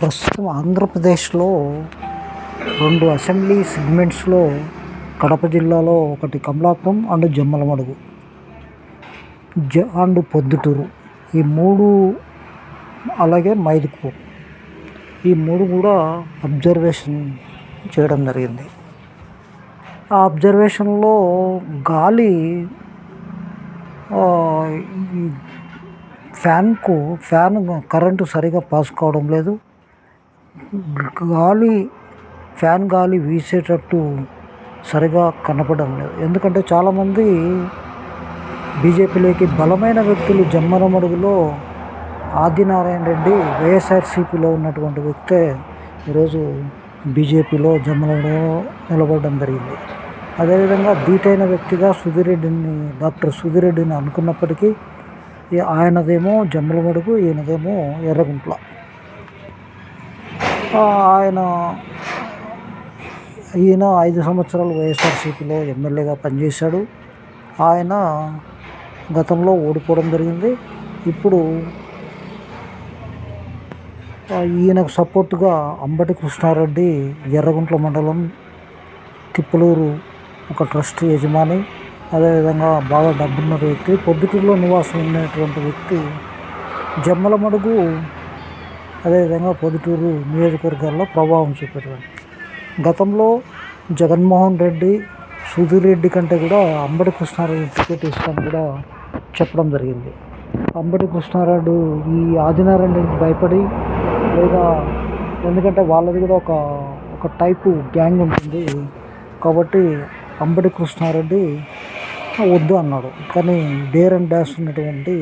ప్రస్తుతం ఆంధ్రప్రదేశ్లో రెండు అసెంబ్లీ సెగ్మెంట్స్లో కడప జిల్లాలో ఒకటి కమలాపురం అండ్ జమ్మలమడుగు. జ అండ్ పొద్దుటూరు. ఈ మూడు అలాగే మైదుకూరు. ఈ మూడు కూడా అబ్జర్వేషన్ చేయడం జరిగింది. ఆ అబ్జర్వేషన్లో గాలి ఫ్యాన్కు ఫ్యాన్ కరెంటు సరిగా పాస్ కావడం లేదు. గాలి ఫ్యాన్ గాలి వీసేటట్టు సరిగా కనపడడం లేదు. ఎందుకంటే చాలామంది బీజేపీలోకి బలమైన వ్యక్తులు జన్మరమడుగులో ఆదినారాయణ రెడ్డి వైఎస్ఆర్సీపీలో ఉన్నటువంటి వ్యక్తే ఈరోజు బీజేపీలో జమ్మలమడుగులో నిలబడడం జరిగింది. అదేవిధంగా ధీటైన వ్యక్తిగా సుధిరెడ్డిని డాక్టర్ సుధిరెడ్డిని అనుకున్నప్పటికీ ఆయనదేమో ఆయనదేమో జమ్మలమడుగు ఈయనదేమో ఎర్రగుంట్ల. ఆయన ఈయన ఐదు సంవత్సరాలు వైఎస్ఆర్సీపీలో ఎమ్మెల్యేగా పనిచేశాడు. ఆయన గతంలో ఓడిపోవడం జరిగింది. ఇప్పుడు ఈయనకు సపోర్టుగా అంబటి కృష్ణారెడ్డి ఎర్రగుంట్ల మండలం తిప్పలూరు ఒక ట్రస్ట్ యజమాని అదేవిధంగా బాగా డబ్బున్న వ్యక్తి పొద్దుటూరులో నివాసం ఉన్నటువంటి వ్యక్తి జమ్మలమడుగు అదేవిధంగా పొద్దుటూరు నియోజకవర్గాల్లో ప్రభావం చూపేటువంటి గతంలో జగన్మోహన్ రెడ్డి సుధీర్ రెడ్డి కంటే కూడా అంబటి కృష్ణారెడ్డి టికెట్ ఇస్తాను కూడా చెప్పడం జరిగింది. అంబటి కృష్ణారెడ్డి ఈ ఆదినారాయణ రెడ్డికి భయపడి లేదా ఎందుకంటే వాళ్ళది కూడా ఒక ఒక టైపు గ్యాంగ్ ఉంటుంది. కాబట్టి అంబటి కృష్ణారెడ్డి వద్దు అన్నాడు. కానీ డేర్ అండ్ డాష్ ఉన్నటువంటి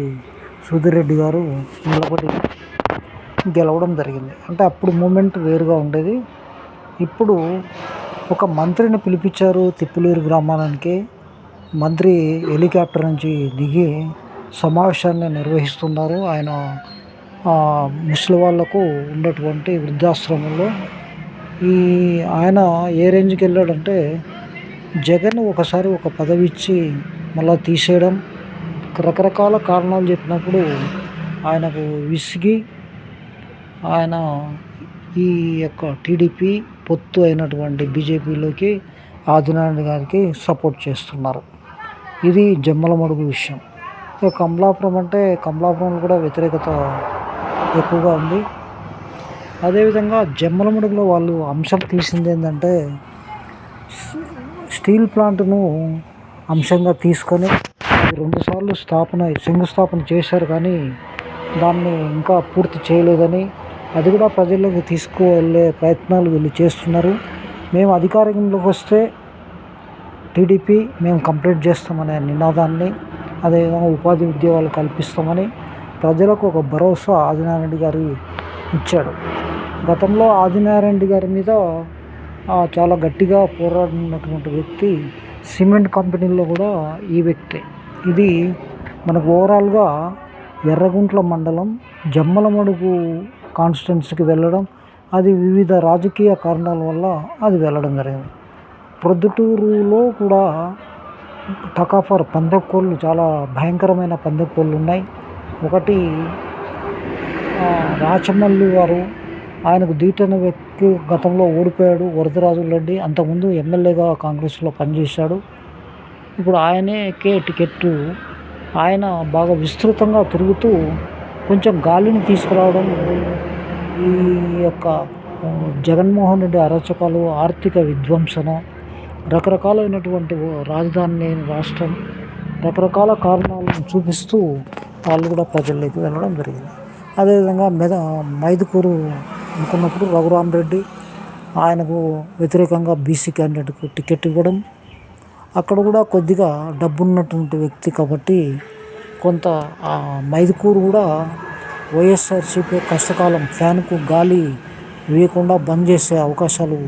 సుధీర్ రెడ్డి గారు నిలబడి గెలవడం జరిగింది. అంటే అప్పుడు మూమెంట్ వేరుగా ఉండేది. ఇప్పుడు ఒక మంత్రిని పిలిపించారు తిప్పులూరు గ్రామానికి. మంత్రి హెలికాప్టర్ నుంచి దిగి సమావేశాన్ని నిర్వహిస్తున్నారు. ఆయన ముసలి వాళ్ళకు ఉన్నటువంటి వృద్ధాశ్రమంలో. ఈ ఆయన ఏ రేంజ్కి వెళ్ళాడంటే జగన్ ఒకసారి ఒక పదవి ఇచ్చి మళ్ళా తీసేయడం. రకరకాల కారణాలు చెప్పినప్పుడు ఆయనకు విసిగి ఆయన ఈ యొక్క టీడీపీ పొత్తు అయినటువంటి బీజేపీలోకి ఆదినారాయణ గారికి సపోర్ట్ చేస్తున్నారు. ఇది జమ్మలమడుగు విషయం. ఇక కమలాపురం అంటే కమలాపురంలో కూడా వ్యతిరేకత ఎక్కువగా ఉంది. అదేవిధంగా జమ్మలమడుగులో వాళ్ళు అంశం తీసింది ఏంటంటే స్టీల్ ప్లాంట్ను అంశంగా తీసుకొని రెండుసార్లు స్థాపన శంకుస్థాపన చేశారు కానీ దాన్ని ఇంకా పూర్తి చేయలేదని అది కూడా ప్రజల్లోకి తీసుకువెళ్ళే ప్రయత్నాలు వీళ్ళు చేస్తున్నారు. మేము అధికారంలోకి వస్తే టీడీపీ మేము కంప్లీట్ చేస్తామనే నినాదాన్ని అదేవిధంగా ఉపాధి ఉద్యోగాలు కల్పిస్తామని ప్రజలకు ఒక భరోసా ఆదినారాయణ గారి గారు ఇచ్చాడు. గతంలో ఆదినారాయణ గారి మీద చాలా గట్టిగా పోరాడినటువంటి వ్యక్తి సిమెంట్ కంపెనీల్లో కూడా ఈ వ్యక్తే. ఇది మనకు ఓవరాల్గా ఎర్రగుంట్ల మండలం జమ్మలమడుగు కాన్స్టిట్యున్సీకి వెళ్ళడం అది వివిధ రాజకీయ కారణాల వల్ల అది వెళ్ళడం జరిగింది. ప్రొద్దుటూరులో కూడా టకాఫర్ పందెకోళ్ళు చాలా భయంకరమైన పందెకోళ్ళు ఉన్నాయి. ఒకటి రాచమల్లి గారు ఆయనకు దీటైన వ్యక్తి గతంలో ఓడిపోయాడు వరదరాజు రెడ్డి అంతకుముందు ఎమ్మెల్యేగా కాంగ్రెస్లో పనిచేశాడు. ఇప్పుడు ఆయనకే టికెట్ ఆయన బాగా విస్తృతంగా తిరుగుతూ కొంచెం గాలిని తీసుకురావడం ఈ యొక్క జగన్మోహన్ రెడ్డి అరచకాలు ఆర్థిక విధ్వంసన రకరకాలైనటువంటి రాజధాని లేని రాష్ట్రం రకరకాల కారణాలను చూపిస్తూ వాళ్ళు కూడా ప్రజల్లోకి వెళ్ళడం జరిగింది. అదేవిధంగా మెద మైదుకూరు అనుకున్నప్పుడు రఘురామ్ రెడ్డి ఆయనకు వ్యతిరేకంగా బీసీ క్యాండిడేట్కు టికెట్ ఇవ్వడం అక్కడ కూడా కొద్దిగా డబ్బున్నటువంటి వ్యక్తి కాబట్టి కొంత మైదుకూరు కూడా వైఎస్ఆర్సీపీ కష్టకాలం ఫ్యాన్కు గాలి వేయకుండా బంద్ చేసే అవకాశాలు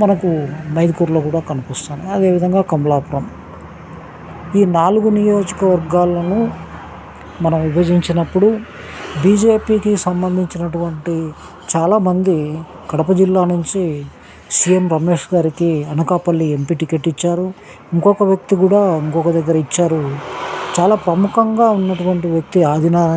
మనకు మైదుకూరులో కూడా కనిపిస్తున్నాయి. అదేవిధంగా కమలాపురం. ఈ నాలుగు నియోజకవర్గాలను మనం విభజించినప్పుడు బీజేపీకి సంబంధించినటువంటి చాలామంది కడప జిల్లా నుంచి సీఎం రమేష్ గారికి అనకాపల్లి ఎంపీ టికెట్ ఇచ్చారు. ఇంకొక వ్యక్తి కూడా ఇంకొక దగ్గర ఇచ్చారు. చాలా ప్రముఖంగా ఉన్నటువంటి వ్యక్తి ఆదినారాయణ